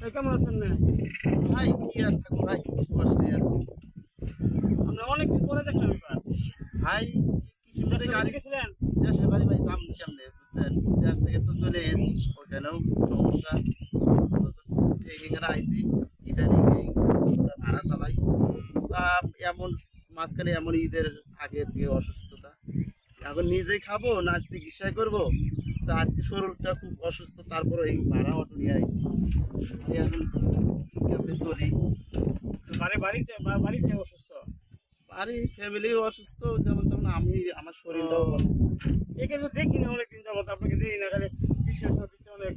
ভাই কেমন আছেন না ভাই কি আর থাকব ভাই? কষ্টে আছে। আমরা অনেকদিন পরে দেখলাম এবার। ভাই কৃষি মধ্যে গাড়ি গেছিলেন? দেশের বাড়ি ভাই যাম কেমনে বুঝছেন? দেশ থেকে তো চলে এসেছি ওখানেও সমস্যা। এই এখানে আইসি ইদানিং এই ভাড়া চালাই তা এমন মাঝখানে এমন ঈদের আগে থেকে অসুস্থতা। এখন নিজেই খাব না চিকিৎসা করব? তা আজকে শরীরটা খুব অসুস্থ তারপরে এই ভাড়া অটো নিয়ে এই এখন কেমনে চলি? বাড়ি বাড়িতে বাড়িতে অসুস্থ? বাড়ি ফ্যামিলির অসুস্থ যেমন তেমন আমি আমার শরীরটাও অসুস্থ। এখানে দেখি না অনেকদিন যাবত আপনাকে দেখি না খালি অনেক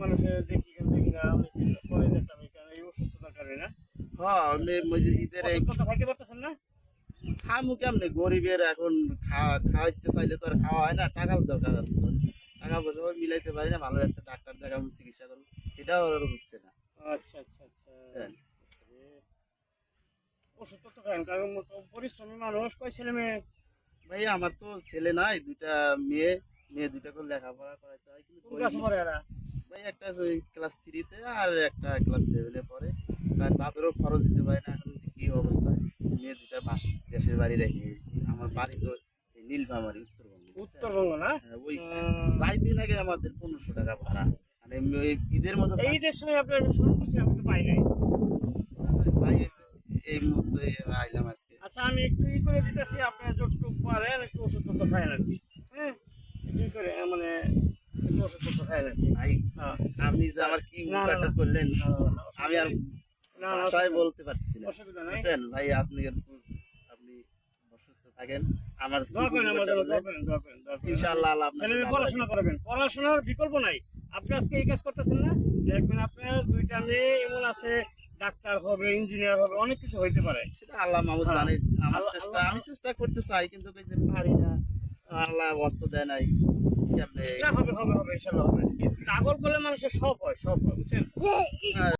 মানুষের দেখি দেখি না অনেকদিন পরে দেখলাম এখানে এই অসুস্থতার কারণে না? হ্যাঁ ঈদের খাইতে পারতেছেন না? খামু কেমনে? গরিবের এখন খাওয়া খাওয়াইতে চাইলে তো আর খাওয়া হয় না টাকার দরকার আছে। টাকা পয়সা মিলাইতে পারি না ভালো একটা ডাক্তার চিকিৎসা করব এটাও আর হচ্ছে না। আচ্ছা আচ্ছা আচ্ছা। ওষুধ তো খান কারণ পরিশ্রমী মানুষ কয় ছেলে মেয়ে? ভাই আমার তো ছেলে নাই দুইটা মেয়ে মেয়ে দুইটা করে লেখাপড়া করাইতে হয় কিন্তু কোন ক্লাসে পড়ে ভাই একটা ক্লাস থ্রিতে আর একটা ক্লাস সেভেনে পড়ে। তাদেরও খরচ দিতে পারি না এখন কি অবস্থা মেয়ে দুটা দেশের বাড়ি রেখে গেছি। আমার বাড়ি তো নীলফামারি বুঝছেন? উত্তরবঙ্গ না? হ্যাঁ, ওই দিন আগে আমাদের পনেরোশো টাকা ভাড়া। মানে ঈদের মতো এই দেশ সময় আপনার শুরু করছি আমি তো পাই নাই। এই মুহূর্তে আইলাম আজকে। আচ্ছা আমি একটু ই করে দিতেছি আপনার যতটুকু পারেন একটু ওষুধ পত্র খাই আর কি। হ্যাঁ? ই করে মানে একটু ওষুধ খাই আর কি। হ্যাঁ। আপনি যে আমার কি উপকারটা করলেন আমি আর না, বলতে পারছি না। বুঝছেন? ভাই আপনি অসুস্থ থাকেন আমার কি দোয়া করেন আমার জন্য উপকারটা দোয়া করলেন? করেন দোয়া করেন ইনশাআল্লাহ মেয়ে ভালো পড়াশোনা করবেন। পড়াশোনার বিকল্প নাই। আপনি আজকে এই কাজ করতেছেন না? দেখবেন আপনার দুইটা মেয়ে এমন আছে ডাক্তার হবে ইঞ্জিনিয়ার হবে অনেক কিছু হইতে পারে। সেটা আল্লাহ মাহমুদ হ্যাঁ। জানে। আমার চেষ্টা আমি চেষ্টা করতে চাই কিন্তু পারি না। আল্লাহ অর্থ দেয় নাই। হবে হবে হবে ইনশাল্লাহ হবে। পাগল করলে মানুষের সব হয় সব হয় বুঝছেন? হ্যাঁ,